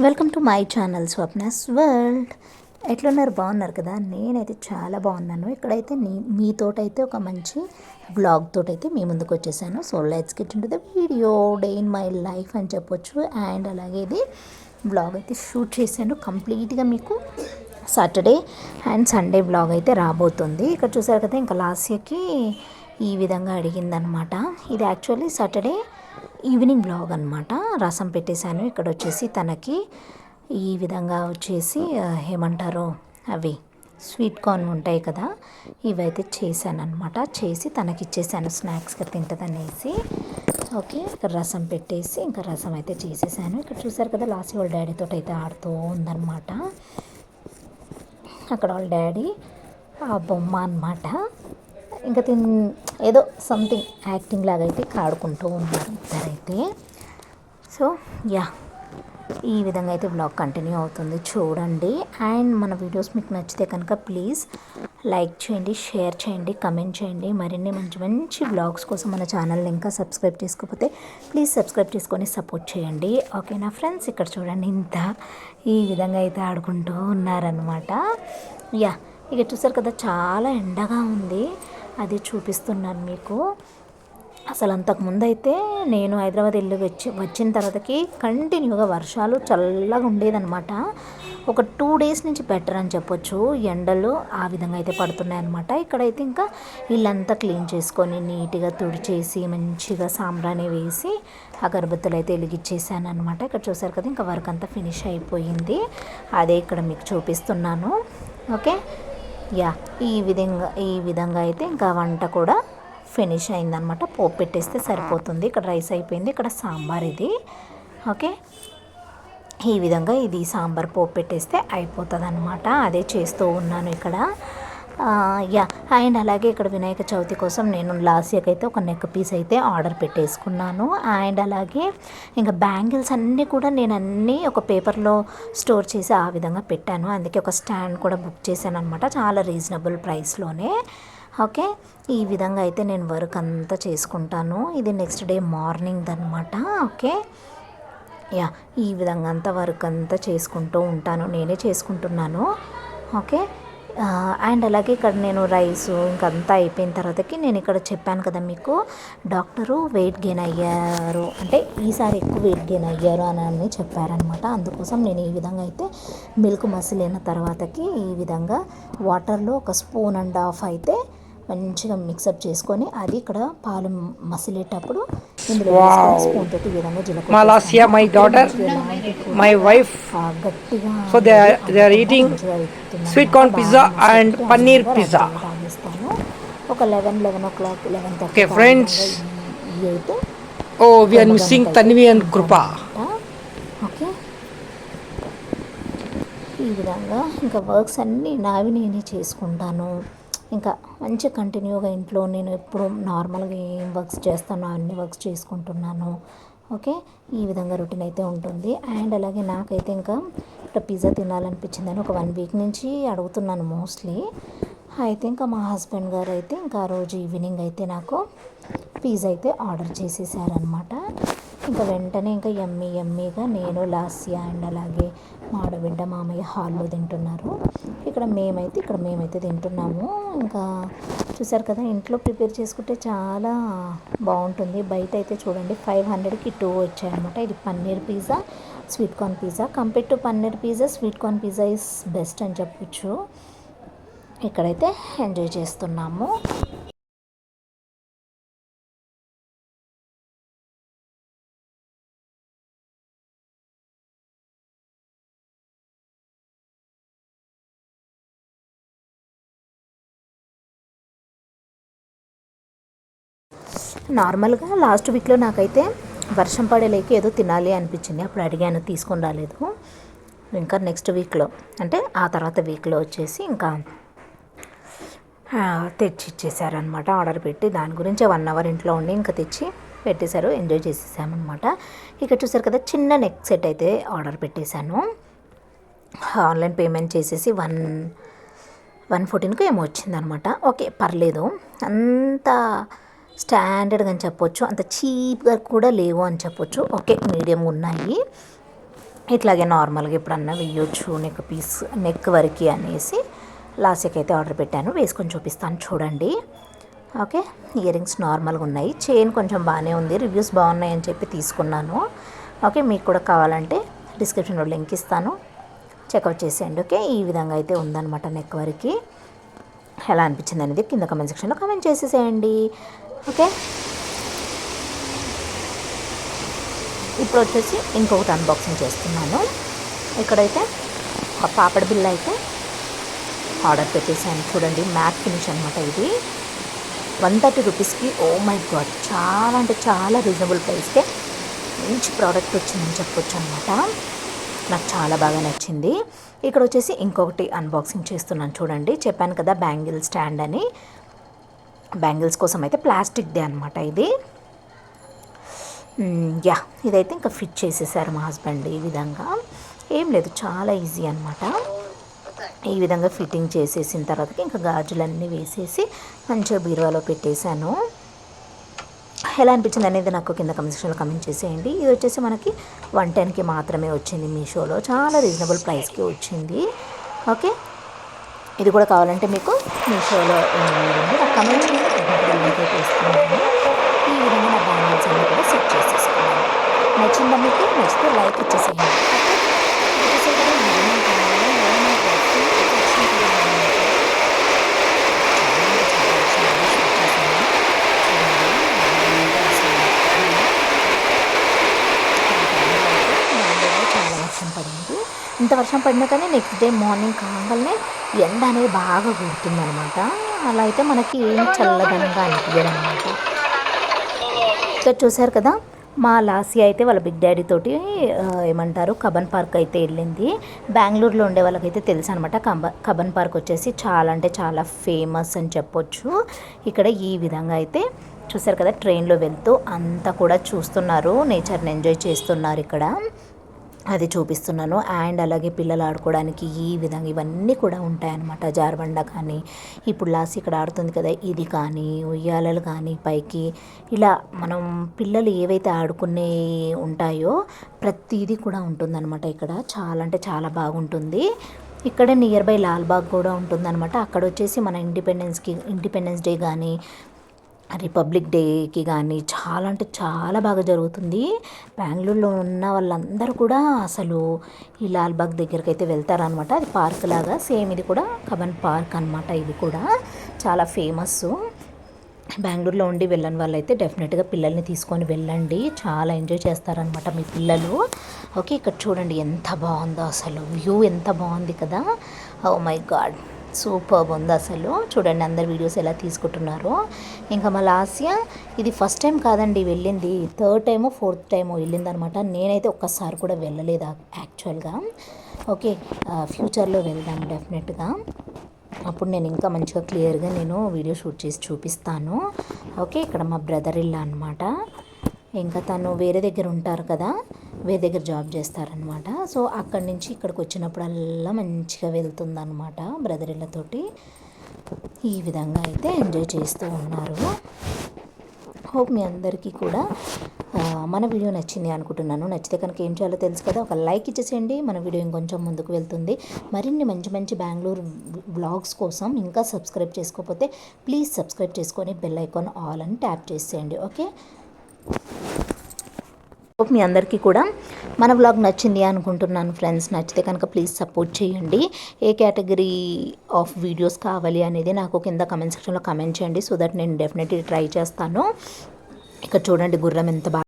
Welcome to my channel Swapna's world ఎట్లున్నారు? బాగున్నారు కదా? నేనైతే చాలా బాగున్నాను. ఇక్కడైతే నీ మీతోటైతే ఒక మంచి బ్లాగ్ తోటైతే మీ ముందుకు వచ్చేసాను. So let's get into the video day in my life అని చెప్పొచ్చు. అండ్ అలాగే ఇది బ్లాగ్ అయితే షూట్ చేశాను. కంప్లీట్గా మీకు సాటర్డే అండ్ సండే బ్లాగ్ అయితే రాబోతుంది. ఇక్కడ చూసారు కదా ఇంకా లాస్యకి ఈ విధంగా అడిగిందనమాట ఇది యాక్చువల్లీ సాటర్డే ఈవినింగ్ బ్లాగ్ అనమాట రసం పెట్టేశాను. ఇక్కడ వచ్చేసి తనకి ఈ విధంగా వచ్చేసి ఏమంటారు అవి స్వీట్ కార్న్ ఉంటాయి కదా ఇవైతే చేశాను అనమాట చేసి తనకి ఇచ్చేసాను స్నాక్స్గా తింటదనేసి. ఓకే ఇక్కడ రసం పెట్టేసి ఇంకా రసం అయితే చేసేసాను. ఇక్కడ చూసారు కదా లాస్ట్ వాళ్ళ డాడీతో అయితే ఆడుతూ ఉందన్నమాట. అక్కడ వాళ్ళ డాడీ ఆ బొమ్మ అన్నమాట. ఇంకా తిన్ ఏదో సంథింగ్ యాక్టింగ్ లాగా అయితే ఇక్కడ ఆడుకుంటూ ఉన్నారు ఇద్దరైతే. సో యా ఈ విధంగా అయితే బ్లాగ్ కంటిన్యూ అవుతుంది చూడండి. అండ్ మన వీడియోస్ మీకు నచ్చితే కనుక ప్లీజ్ లైక్ చేయండి షేర్ చేయండి కమెంట్ చేయండి. మరిన్ని మంచి మంచి బ్లాగ్స్ కోసం మన ఛానల్ని ఇంకా సబ్స్క్రైబ్ చేసుకోకపోతే ప్లీజ్ సబ్స్క్రైబ్ చేసుకొని సపోర్ట్ చేయండి. ఓకేనా ఫ్రెండ్స్ ఇక్కడ చూడండి ఇంత ఈ విధంగా అయితే ఆడుకుంటూ ఉన్నారనమాట యా ఇక చూసారు కదా చాలా ఎండగా ఉంది. అది చూపిస్తున్నాను మీకు. అసలు అంతకుముందు అయితే నేను హైదరాబాద్ వెళ్ళి వచ్చి వచ్చిన తర్వాతకి కంటిన్యూగా వర్షాలు చల్లగా ఉండేదన్నమాట. ఒక టూ డేస్ నుంచి బెటర్ అని చెప్పొచ్చు. ఎండలు ఆ విధంగా అయితే పడుతున్నాయి అనమాట ఇక్కడైతే ఇంకా ఇల్లంతా క్లీన్ చేసుకొని నీట్గా తుడిచేసి మంచిగా సాంబ్రాణి వేసి అగరబత్తులు అయితే వెలిగించేసాను అనమాట ఇక్కడ చూసారు కదా ఇంకా వర్క్ అంతా ఫినిష్ అయిపోయింది. అదే ఇక్కడ మీకు చూపిస్తున్నాను. ఓకే? యా ఈ విధంగా ఈ విధంగా అయితే ఇంకా వంట కూడా ఫినిష్ అయిందనమాట పోపు పెట్టేస్తే సరిపోతుంది. ఇక్కడ రైస్ అయిపోయింది. ఇక్కడ సాంబార్ ఇది. ఓకే? ఈ విధంగా ఇది సాంబార్ పోపు పెట్టేస్తే అయిపోతుంది అనమాట అదే చేస్తూ ఉన్నాను ఇక్కడ. యా అండ్ అలాగే ఇక్కడ వినాయక చవితి కోసం నేను లాస్ట్ ఇయర్కి అయితే ఒక నెక్ పీస్ అయితే ఆర్డర్ పెట్టేసుకున్నాను. అండ్ అలాగే ఇంకా బ్యాంగిల్స్ అన్నీ కూడా నేను అన్నీ ఒక పేపర్లో స్టోర్ చేసి ఆ విధంగా పెట్టాను. అందుకే ఒక స్టాండ్ కూడా బుక్ చేశాను అనమాట చాలా రీజనబుల్ ప్రైస్లోనే. ఓకే ఈ విధంగా అయితే నేను వర్క్ అంతా చేసుకుంటాను. ఇది నెక్స్ట్ డే మార్నింగ్ అనమాట ఓకే. యా ఈ విధంగా అంతా వర్క్ అంతా చేసుకుంటూ ఉంటాను. నేనే చేసుకుంటున్నాను ఓకే. అండ్ అలాగే ఇక్కడ నేను రైస్ ఇంకంతా అయిపోయిన తర్వాతకి నేను ఇక్కడ చెప్పాను కదా మీకు డాక్టరు వెయిట్ గెయిన్ అయ్యారు. అంటే ఈసారి ఎక్కువ వెయిట్ గెయిన్ అయ్యారు అని అని చెప్పారనమాట అందుకోసం నేను ఈ విధంగా అయితే మిల్క్ మసిలిన తర్వాతకి ఈ విధంగా వాటర్లో ఒక స్పూన్ అండ్ హాఫ్ అయితే మంచిగా మిక్సప్ చేసుకొని అది ఇక్కడ పాలు మసిలేటప్పుడు ఇందులో స్పూన్ తోటి ఈ విధంగా జీలకర్ర daughter, my wife. ఆ, గట్టిగా corn బాగా pizza నచ్చుతుంది. and అందుకే paneer అందరూ pizza. అలా తాగేస్తాను ఒక eleven eleven o'clock eleven friends. ఇవి అయితే Oh, we are missing Tanvi and Krupa. Okay ఈ విధంగా ఇంకా వర్క్స్ అన్నీ నావి నేనే చేసుకుంటాను ఇంకా మంచి కంటిన్యూగా ఇంట్లో నేను ఎప్పుడు నార్మల్గా ఏం వర్క్స్ చేస్తానో అన్ని వర్క్స్ చేసుకుంటున్నాను. ఓకే? ఈ విధంగా రొటీన్ అయితే ఉంటుంది. అండ్ అలాగే నాకైతే ఇంకా ఇక్కడ పిజ్జా తినాలనిపించిందని ఒక వన్ వీక్ నుంచి అడుగుతున్నాను మోస్ట్లీ. అయితే ఇంకా మా హస్బెండ్ గారు అయితే ఇంకా ఆ రోజు ఈవినింగ్ అయితే నాకు పిజ్జా అయితే ఆర్డర్ చేసేసారనమాట ఇంకా వెంటనే ఇంకా ఎమ్మీ ఎమ్మిగా నేను లాస్య అండ్ అలాగే మా ఆడబిడ్డ మామయ్య హాల్లో తింటున్నారు. ఇక్కడ మేమైతే ఇక్కడ మేమైతే తింటున్నాము. ఇంకా చూసారు కదా ఇంట్లో ప్రిపేర్ చేసుకుంటే చాలా బాగుంటుంది. బయట అయితే చూడండి ఫైవ్ హండ్రెడ్కి టూ వచ్చాయన్నమాట. ఇది paneer pizza sweet corn pizza. Compare to paneer pizza sweet corn pizza is best అని చెప్పొచ్చు. ఇక్కడైతే ఎంజాయ్ చేస్తున్నాము. నార్మల్గా లాస్ట్ వీక్లో నాకైతే వర్షం పడేలేక ఏదో తినాలి అనిపించింది. అప్పుడు అడిగాను తీసుకొని రాలేదు. ఇంకా నెక్స్ట్ వీక్లో అంటే ఆ తర్వాత వీక్లో వచ్చేసి ఇంకా తెచ్చి ఇచ్చేసారనమాట ఆర్డర్ పెట్టి దాని గురించి వన్ అవర్ ఇంట్లో ఉండి ఇంకా తెచ్చి పెట్టేశారు ఎంజాయ్ చేసేసామన్నమాట. ఇక చూసారు కదా చిన్న నెక్ సెట్ అయితే ఆర్డర్ పెట్టేశాను. ఆన్లైన్ పేమెంట్ చేసేసి వన్ వన్ ఫోర్టీన్కి ఏమో వచ్చిందనమాట ఓకే పర్లేదు. అంత స్టాండర్డ్గా అని చెప్పొచ్చు. అంత చీప్గా కూడా లేవు అని చెప్పొచ్చు. ఓకే మీడియం ఉన్నాయి. ఇట్లాగే నార్మల్గా ఎప్పుడన్నా వేయొచ్చు నెక్ పీస్ నెక్ వరకు అనేసి. లాస్ట్కి అయితే ఆర్డర్ పెట్టాను. వేసుకొని చూపిస్తాను చూడండి. ఓకే ఇయర్ రింగ్స్ నార్మల్గా ఉన్నాయి. చైన్ కొంచెం బాగానే ఉంది. రివ్యూస్ బాగున్నాయి అని చెప్పి తీసుకున్నాను. ఓకే మీకు కూడా కావాలంటే డిస్క్రిప్షన్లో లింక్ ఇస్తాను. చెక్అవుట్ చేసేయండి. ఓకే ఈ విధంగా అయితే ఉందన్నమాట నెక్ వరకు. ఎలా అనిపించింది అనేది కింద కమెంట్ సెక్షన్లో కమెంట్ చేసేసేయండి. ఓకే. ఇప్పుడు వచ్చేసి ఇంకొకటి అన్బాక్సింగ్ చేస్తున్నాను. ఇక్కడైతే పాపడ బిల్ అయితే ఆర్డర్ పెట్టేసాను చూడండి మ్యాట్ ఫినిష్ అనమాట ఇది. వన్ థర్టీ రూపీస్కి ఓ మై గాడ్ చాలా అంటే చాలా రీజనబుల్ ప్రైస్కే మంచి ప్రోడక్ట్ వచ్చిందని చెప్పొచ్చు అనమాట నాకు చాలా బాగా నచ్చింది. ఇక్కడ వచ్చేసి ఇంకొకటి అన్బాక్సింగ్ చేస్తున్నాను చూడండి. చెప్పాను కదా బ్యాంగిల్ స్టాండ్ అని. బ్యాంగిల్స్ కోసం అయితే ప్లాస్టిక్దే అనమాట ఇది. యా ఇదైతే ఇంకా ఫిట్ చేసేసారు మా హస్బెండ్ ఈ విధంగా. ఏం లేదు చాలా ఈజీ అనమాట ఈ విధంగా ఫిట్టింగ్ చేసేసిన తర్వాత ఇంకా గాజులన్నీ వేసేసి మంచిగా బీరువాలో పెట్టేశాను. ఎలా అనిపించింది అనేది నాకు కింద కమెంట్ సెక్షన్లో కమెంట్ చేసేయండి. ఇది వచ్చేసి మనకి వన్ టెన్కి మాత్రమే వచ్చింది మీషోలో. చాలా రీజనబుల్ ప్రైస్కి వచ్చింది. ఓకే? ఇది కూడా కావాలంటే మీకు మీషోలో ఉంది నాకు కమెంట్ ఈ విధంగా నా బ్యాంగిల్స్ అన్ని కూడా సెట్ చేసేసుకున్నాను. నచ్చిందా మీకు? నచ్చితే లైక్ ఇచ్చేసేయండి. వర్షం పడినా కానీ నెక్స్ట్ డే మార్నింగ్ కాగానే ఎండ అనేది బాగా కుడుతుందనమాట అలా అయితే మనకి ఏం చల్లదనంగా అనిపించదు అనమాట ఇక్కడ చూసారు కదా మా లాసి అయితే వాళ్ళ బిగ్ డాడీ తోటి ఏమంటారు కబన్ పార్క్ అయితే వెళ్ళింది. బెంగళూరులో ఉండే వాళ్ళకైతే తెలుసు అనమాట కబ కబన్ పార్క్ వచ్చేసి చాలా అంటే చాలా ఫేమస్ అని చెప్పొచ్చు. ఇక్కడ ఈ విధంగా అయితే చూసారు కదా ట్రైన్లో వెళ్తూ అంతా కూడా చూస్తున్నారు నేచర్ని ఎంజాయ్ చేస్తున్నారు ఇక్కడ. అది చూపిస్తున్నాను. అండ్ అలాగే పిల్లలు ఆడుకోవడానికి ఈ విధంగా ఇవన్నీ కూడా ఉంటాయన్నమాట. జారబండ కానీ ఇప్పుడు లాస్ట్ ఇక్కడ ఆడుతుంది కదా ఇది కానీ ఉయ్యాలలు కానీ పైకి ఇలా మనం పిల్లలు ఏవైతే ఆడుకునే ఉంటాయో ప్రతిదీ కూడా ఉంటుందన్నమాట ఇక్కడ. చాలా అంటే చాలా బాగుంటుంది. ఇక్కడ నియర్ బై లాల్బాగ్ కూడా ఉంటుందన్నమాట. అక్కడ వచ్చేసి మన ఇండిపెండెన్స్కి ఇండిపెండెన్స్ డే కానీ రిపబ్లిక్ డేకి కానీ చాలా అంటే చాలా బాగా జరుగుతుంది. బెంగళూరులో ఉన్న వాళ్ళందరూ కూడా అసలు ఈ లాల్బాగ్ దగ్గరికి అయితే వెళ్తారనమాట అది పార్క్ లాగా సేమ్ ఇది కూడా కబన్ పార్క్ అనమాట ఇది కూడా. చాలా ఫేమస్ బెంగళూరులో ఉండి వెళ్ళని వాళ్ళైతే డెఫినెట్గా పిల్లల్ని తీసుకొని వెళ్ళండి. చాలా ఎంజాయ్ చేస్తారనమాట మీ పిల్లలు. ఓకే ఇక్కడ చూడండి ఎంత బాగుందో అసలు. వ్యూ ఎంత బాగుంది కదా. Oh my God. సూపర్ ఉంది అసలు. చూడండి అందరు వీడియోస్ ఎలా తీసుకుంటున్నారో. ఇంకా మా లాస్య ఇది ఫస్ట్ టైం కాదండి వెళ్ళింది. థర్డ్ టైము ఫోర్త్ టైము వెళ్ళిందనమాట. నేనైతే ఒక్కసారి కూడా వెళ్ళలేదు యాక్చువల్గా. ఓకే ఫ్యూచర్లో వెళ్దాం డెఫినెట్గా. అప్పుడు నేను ఇంకా మంచిగా క్లియర్గా నేను వీడియో షూట్ చేసి చూపిస్తాను. ఓకే ఇక్కడ మా బ్రదర్ ఇల్లు అనమాట ఇంకా తను వేరే దగ్గర ఉంటారు కదా. వేరే దగ్గర జాబ్ చేస్తారనమాట సో అక్కడి నుంచి ఇక్కడికి వచ్చినప్పుడల్లా మంచిగా వెళ్తుందనమాట బ్రదర్ ఇళ్ళతోటి. ఈ విధంగా అయితే ఎంజాయ్ చేస్తూ ఉన్నారు. హోప్ మీ అందరికీ కూడా మన వీడియో నచ్చింది అనుకుంటున్నాను. నచ్చితే కనుక ఏం చేయాలో తెలుసు కదా ఒక లైక్ ఇచ్చేసేయండి. మన వీడియో ఇంకొంచెం ముందుకు వెళ్తుంది. మరిన్ని మంచి మంచి బెంగళూరు బ్లాగ్స్ కోసం ఇంకా సబ్స్క్రైబ్ చేసుకోకపోతే ప్లీజ్ సబ్స్క్రైబ్ చేసుకొని బెల్ ఐకాన్ ఆల్ అని ట్యాప్ చేసేయండి. ఓకే? మీ అందరికీ కూడా మన వ్లాగ్ నచ్చింది అనుకుంటున్నాను ఫ్రెండ్స్ నచ్చితే కనుక ప్లీజ్ సపోర్ట్ చేయండి. ఏ కేటగిరీ ఆఫ్ వీడియోస్ కావాలి అనేది నాకు కింద కమెంట్ సెక్షన్లో కమెంట్ చేయండి సో దట్ నేను డెఫినెట్లీ ట్రై చేస్తాను. ఇక్కడ చూడండి గుర్రం ఎంత బాగా